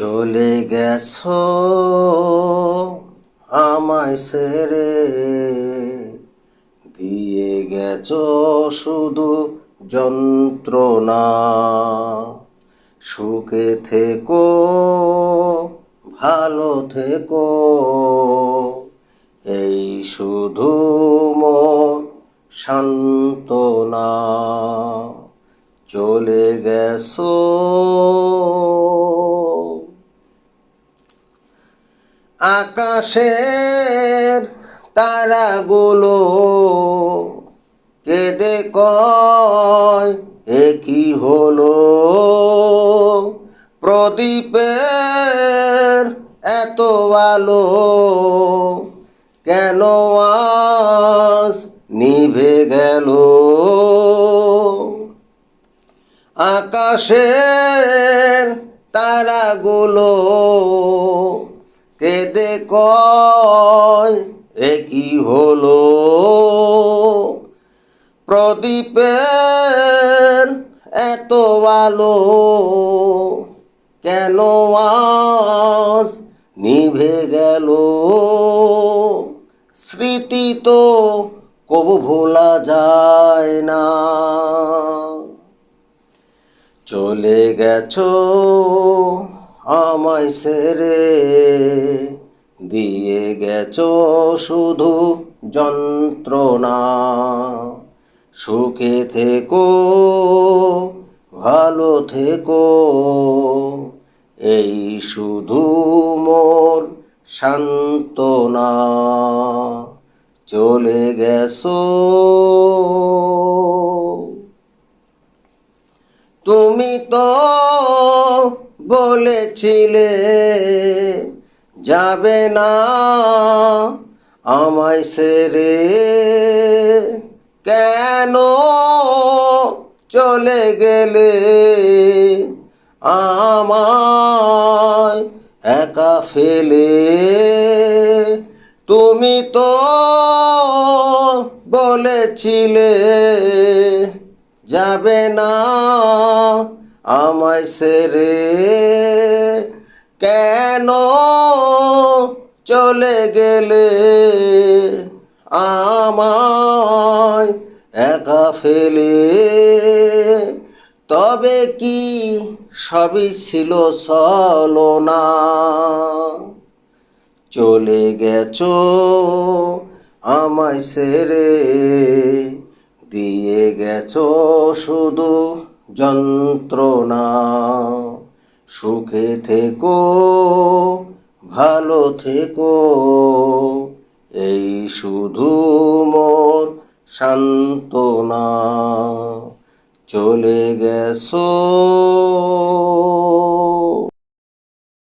চলে গেছো আমায় সেরে। দিয়ে গেছো শুধু যন্ত্রণা। সুখে থেকো, ভালো থেকো। এই শুধু মোর সান্ত্বনা। চলে গেছো আকাশের তারাগুলো কেঁদে কয়, এ কি হলো? প্রদীপের এত আলো কেন আজ নিভে গেল? আকাশের তারাগুলো কেঁদে কয়, এ কি হলো? প্রদীপের এত আলো কেন আজ নিভে গেল? স্মৃতি তো কবু ভোলা যায় না। চলে গেছো আমায় সেরে দিয়ে গেছ শুধু যন্ত্রণা। সুখে থেকো, ভালো থেকো, এই শুধু মোর সান্ত্বনা। চলে গেছো। তুমি তো বলেছিলে, যাবে না আমায় সেরে। কেন চলে গেলে আমায় একা ফেলে? তুমি তো বলেছিলে, যাবে না আমায় সেরে কেন চলে গেলে? আমায় একা ফেলে? তবে কি সবই ছিল না চলে গেছ আমায় সেরে? দিয়ে গেছ শুধু যন্ত্রণা। সুখে থেকো ভালো থেকো এই শুধু মোর সান্ত্বনা। চলে গেছো।